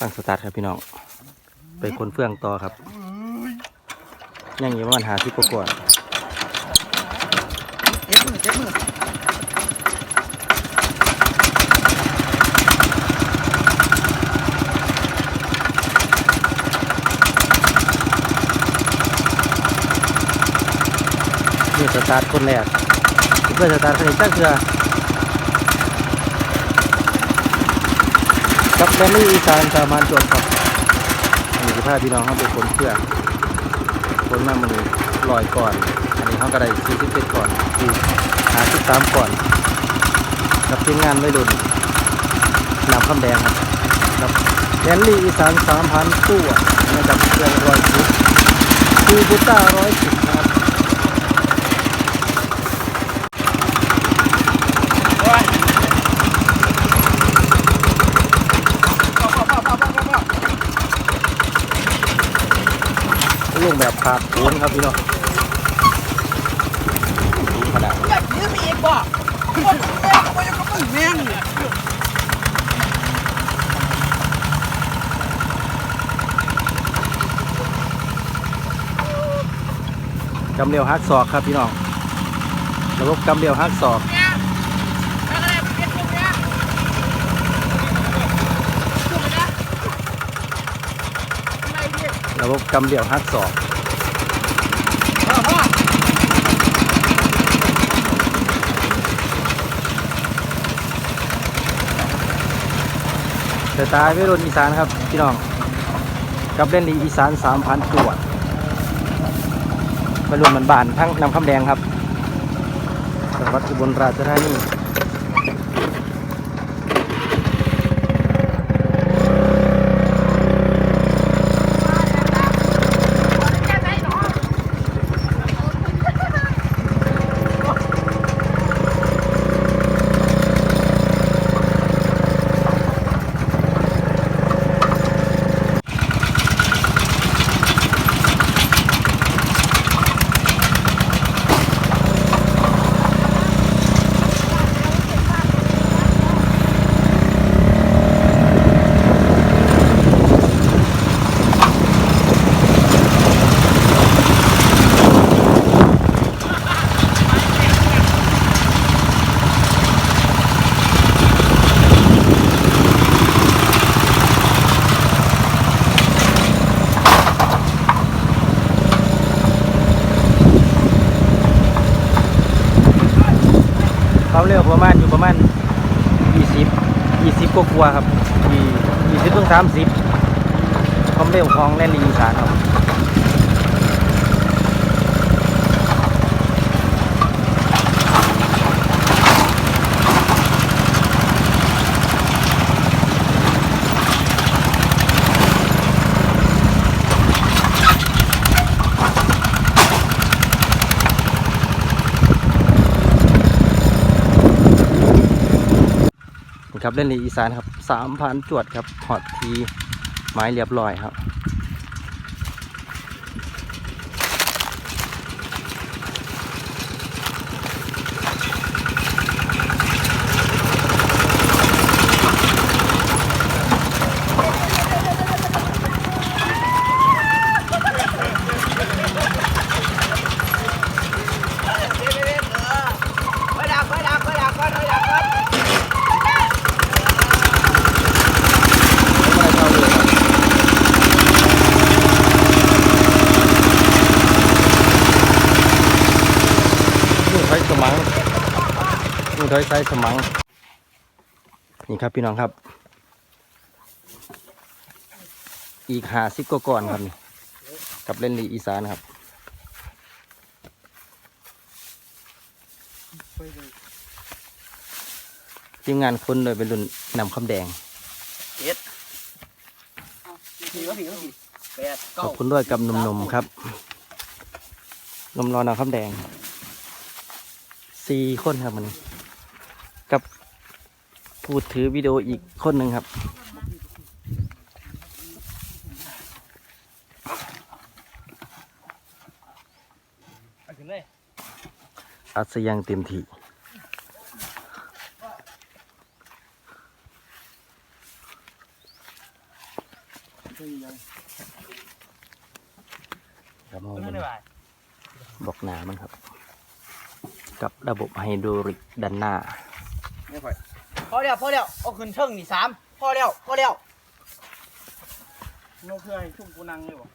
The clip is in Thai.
ตั้งสตาร์ทครับพี่น้อง ไปคนเฟื่องต่อครับยังอยู่ประมาณหาที่กว่าเจ็บมือเจ็บมือนี่สตาร์ทคนแรกเพื่อสตาร์ทคนนี้จ้าเคือ กับแมนนี่อีสานสามานจบครับอันนี้าพี่น้องเขาไปคนเฟื่องคนมามันลอยก่อน อันนี้เขาก็ได้สี่สิบเจ็ดก่อนสี่หาสิบสามก่อนกับทีมงานไม่ดุนนำคำแดงครับครับแรนลี่อีสานสามพันตัวนะครับเครื่องร้อยสิบคูบูต้าร้อยสิบนะครับ พ่อพ่อพ่อพ่อพ่อพ่อพ่อ ลงแบบ ขาดโผนครับพี่น้องสูงขนาดอยากยืมอีกบ่พ่อแม่พ่อยังก็มึงแม่งกำเดียวฮักศอกครับพี่น้องระบบกำเดียวฮักศอกเนี่ยอะไรเป็นพวกเนี้ยถูกไหมนะอะไรเนี่ยระบบกำเดียวฮักศอก พ่อพ่อ แต่ตายไม่รุนอีสานครับพี่น้องกับเล่นดีอีสานสามพันตัวไม่รุนเหมือนบานทั้งนำคำแดงครับจังหวัดอุบลราชธานี ความเร็วประมาณอยู่ประมาณ20 20กว่าๆครับ20ถึง30ความเร็วของแล่นลีอีสานครับ ครับเล่นลีอีสานครับสามพันจวดครับหอดทีไม้เรียบร้อยครับ ไปดักไปดักไปดักก่อนไปดักก่อน นี่ถอยส มังนี่ถอยไซส์สมัง นี่ครับพี่น้องครับ อีกหาสิบกว่าก่อนครับนี่กับเล่นลีอีสานครับทีมงานคนโดยเป็นรุ่นนำคำแดงผีก็ผีก็ผีแปดขเก้าอบคุณด้วยกับหนมๆครับนมรอนำคำแดง สี่คนครับมันกับผู้ถือวิดีโออีกคนหนึ่งครับอัดเสยางเต็มที่ครับมองไม่บนได้ไหวบอกหนามันครับ กับระบบไฮดรอลิกด้านหน้าไม่ค่อยพอแล้วพอแล้วเอาขึ้นเชิงนี่สามพอแล้วพอแล้วโน้เพื่อให้ชุ่มกูนังเลยบ่